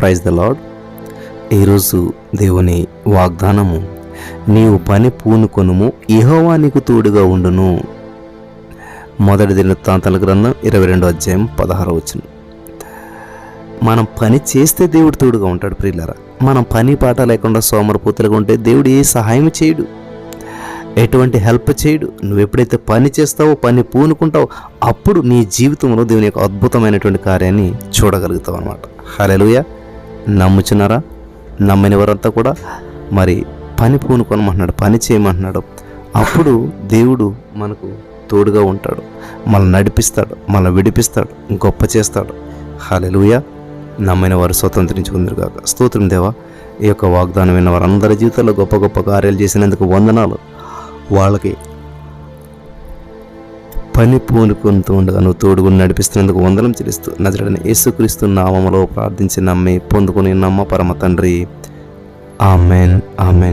Praise the lord ఈరోజు దేవుని వాగ్దానము నీవు పని పూనుకొనుము ఇహోవా నీకు తోడుగా ఉండును. మొదటి దినతాంతల గ్రంథం ఇరవై రెండో అధ్యాయం పదహారు వచ్చిన మనం పని చేస్తే దేవుడు తోడుగా ఉంటాడు ప్రియులరా. మనం పని పాట లేకుండా సోమరపూతలుగా ఉంటే దేవుడు ఏ సహాయం చేయడు. ఎటువంటి హెల్ప్ చేయడు. నువ్వు ఎప్పుడైతే పని చేస్తావో పని పూనుకుంటావో అప్పుడు నీ జీవితంలో దేవుని యొక్క అద్భుతమైనటువంటి కార్యాన్ని చూడగలుగుతావు అనమాట హలో నమ్ముచున్నారా? నమ్మని వారంతా కూడా మరి పని పూనుకోనమంటున్నాడు పని చేయమంటున్నాడు. అప్పుడు దేవుడు మనకు తోడుగా ఉంటాడు మనల్ని నడిపిస్తాడు మనల్ని విడిపిస్తాడు గొప్ప చేస్తాడు. హలెలుయ నమ్మిన వారు స్వతంత్రించుకుందరు కాక స్తోత్రం దేవా. ఈ యొక్క వాగ్దానం విన్న వారందరి జీవితంలో గొప్ప గొప్ప కార్యాలు చేసినందుకు వందనాలు. వాళ్ళకి పని పూనుకుంటూ ఉండగా నువ్వు తోడుగుని నడిపిస్తున్నందుకు వందనం చెల్లిస్తూ నజరడని యేసుక్రీస్తు నామములో ప్రార్థించి నమ్మి పొందుకుని నమ్మ పరమ తండ్రి. Amen amen.